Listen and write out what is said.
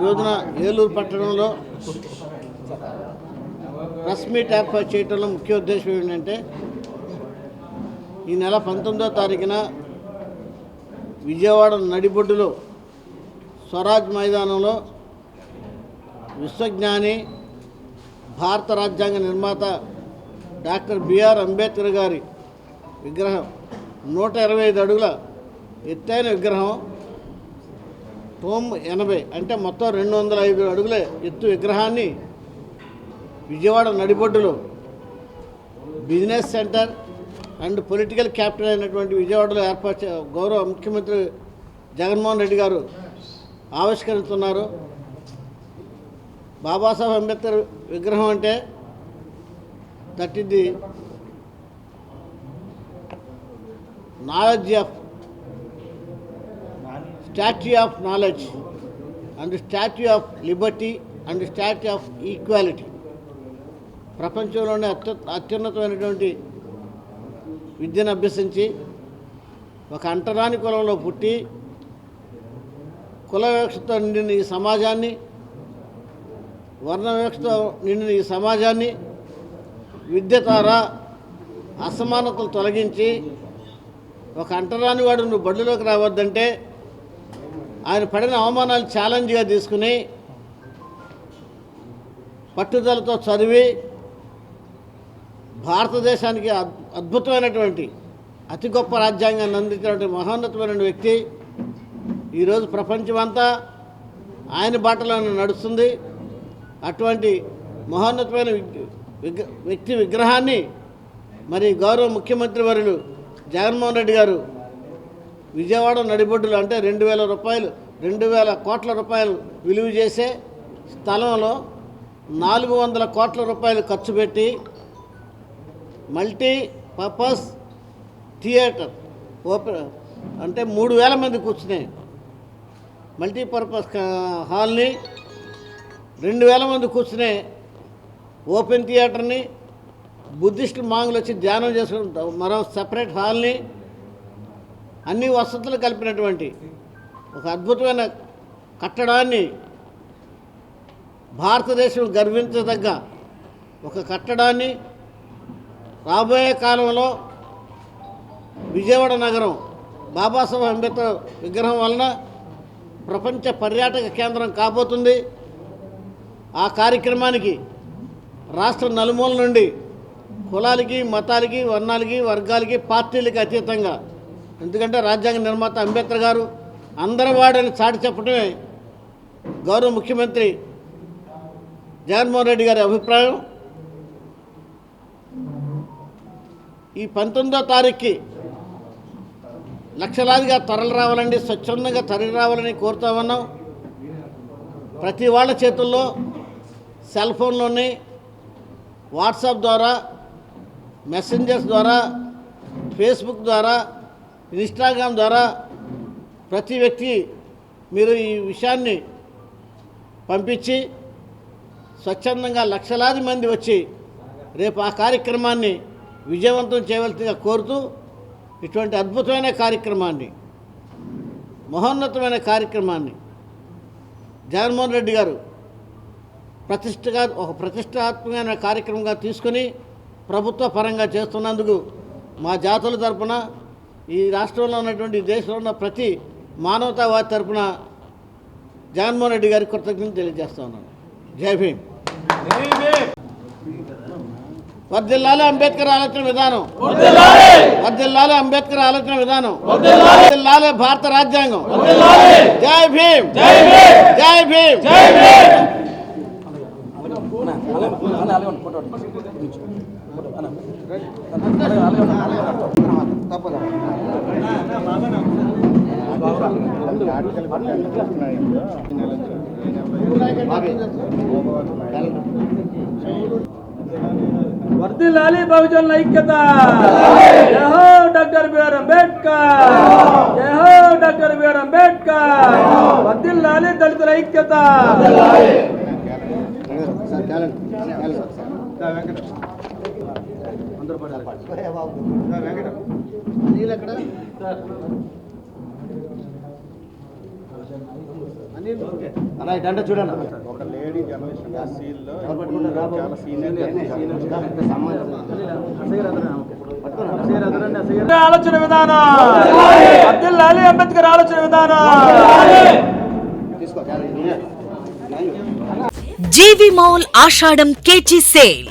రోజున ఏలూరు పట్టణంలో press meet ఏర్పాటు చేయడంలో ముఖ్య ఉద్దేశం ఏంటంటే ఈ నెల పంతొమ్మిదో తారీఖున విజయవాడ నడిబొడ్డులో స్వరాజ్ మైదానంలో విశ్వజ్ఞాని భారత రాజ్యాంగ నిర్మాత డాక్టర్ బిఆర్ అంబేద్కర్ గారి విగ్రహం నూట ఇరవై ఐదు అడుగుల ఎత్తైన విగ్రహం తోమ్ ఎనభై అంటే మొత్తం రెండు వందల ఐదు అడుగుల ఎత్తు విగ్రహాన్ని Vijayawada నడిబొడ్డులో business centre and political capital అయినటువంటి విజయవాడలో ఏర్పాటు చే- గౌరవ ముఖ్యమంత్రి జగన్మోహన్ రెడ్డి గారు ఆవిష్కరిస్తున్నారు. బాబాసాహెబ్ అంబేద్కర్ విగ్రహం అంటే దట్ ఇది knowledge of statue of knowledge and statue of liberty and statue of equality. ప్రపంచంలోనే అత్యు అత్యున్నతమైనటువంటి విద్యను అభ్యసించి ఒక అంటరాని కులంలో పుట్టి కులవివక్షతో నిండిన ఈ సమాజాన్ని వర్ణ వివక్షతో నిండిన ఈ సమాజాన్ని విద్య ద్వారా అసమానతలు తొలగించి ఒక అంటరాని వాడు నువ్వు బడిలోకి రావద్దంటే ఆయన పడిన అవమానాలు ఛాలెంజ్గా తీసుకుని పట్టుదలతో చదివి భారతదేశానికి అద్- అద్భుతమైనటువంటి అతి గొప్ప రాజ్యాంగాన్ని అందించినటువంటి మహోన్నతమైన వ్యక్తి. ఈరోజు ప్రపంచమంతా ఆయన బాటలో నడుస్తుంది. అటువంటి మహోన్నతమైన వ్యక్తి విగ్రహాన్ని మరి గౌరవ ముఖ్యమంత్రి వర్యులు జగన్మోహన్ రెడ్డి గారు విజయవాడ నడిబొడ్డులు అంటే రెండు వేల రూపాయలు రెండు వేల కోట్ల రూపాయలు విలువ చేసే స్థలంలో నాలుగు వందల కోట్ల రూపాయలు ఖర్చు పెట్టి మల్టీ పర్పస్ థియేటర్ ఓపెన్ అంటే మూడు వేల మంది కూర్చునే మల్టీపర్పస్ హాల్ని రెండు వేల మంది కూర్చునే ఓపెన్ థియేటర్ని బుద్ధిస్టు మాంగులు వచ్చి ధ్యానం చేసుకుంటాం మరో సపరేట్ హాల్ని అన్ని వసతులు కలిపినటువంటి ఒక అద్భుతమైన కట్టడాన్ని భారతదేశం గర్వించదగ్గ ఒక కట్టడాన్ని రాబోయే కాలంలో విజయవాడ నగరం బాబాసాహెబ్ అంబేద్కర్ విగ్రహం వలన ప్రపంచ పర్యాటక కేంద్రం కాబోతుంది. ఆ కార్యక్రమానికి రాష్ట్ర నలుమూల నుండి కులాలకి మతాలకి వర్ణాలకి వర్గాలకి పార్టీలకి అతీతంగా ఎందుకంటే రాజ్యాంగ నిర్మాత అంబేద్కర్ గారు అందరి వాడని చాటి చెప్పడమే గౌరవ ముఖ్యమంత్రి జగన్మోహన్ రెడ్డి గారి అభిప్రాయం. ఈ పంతొమ్మిదో తారీఖుకి లక్షలాదిగా తరలి రావాలండి స్వచ్ఛందంగా తరలి రావాలని కోరుతా ఉన్నాం ప్రతి వాళ్ళ చేతుల్లో సెల్ ఫోన్లోని వాట్సాప్ ద్వారా మెసెంజర్స్ ద్వారా ఫేస్బుక్ ద్వారా ఇన్స్టాగ్రామ్ ద్వారా ప్రతి వ్యక్తి మీరు ఈ విషయాన్ని పంపించి స్వచ్ఛందంగా లక్షలాది మంది వచ్చి రేపు ఆ కార్యక్రమాన్ని విజయవంతం చేయవలసిందిగా కోరుతూ ఇటువంటి అద్భుతమైన కార్యక్రమాన్ని మహోన్నతమైన కార్యక్రమాన్ని జగన్మోహన్ రెడ్డి గారు ప్రతిష్టగా ఒక ప్రతిష్టాత్మకమైన కార్యక్రమంగా తీసుకొని ప్రభుత్వ పరంగా చేస్తున్నందుకు మా జాతుల తరపున ఈ రాష్ట్రంలో ఉన్నటువంటి దేశంలో ఉన్న ప్రతి మానవతావాది తరపున జగన్మోహన్ రెడ్డి గారికి కృతజ్ఞతలు తెలియజేస్తా ఉన్నాను. జై భీమ్. వర్దిల్లాలి అంబేద్కర్ ఆలోచన విధానం. వర్దిల్లాలి. అంబేద్కర్ ఆలోచన విధానం. వర్దిల్లాలి. భారత రాజ్యాంగం. జై భీమ్. జై భీమ్. తప్పదా. వర్ధిల్లాలి బహుజనుల ఐక్యత జై హో డాక్టర్ బిఆర్ అంబేద్కర్ జై హో డాక్టర్ బిఆర్ అంబేద్కర్ వర్ధిల్లాలి దళితుల ఐక్యత అలా అంటే చూడండి ఒక లేడీ జర్నలిస్ట్ ఎస్సీల్లో చాలా సీనియర్ ఆలోచన విధానం. వర్ధిల్లాలి అంబేద్కర్ ఆలోచన విధానం. జీవి మాల్ ఆషాఢం కేజీ సేల్.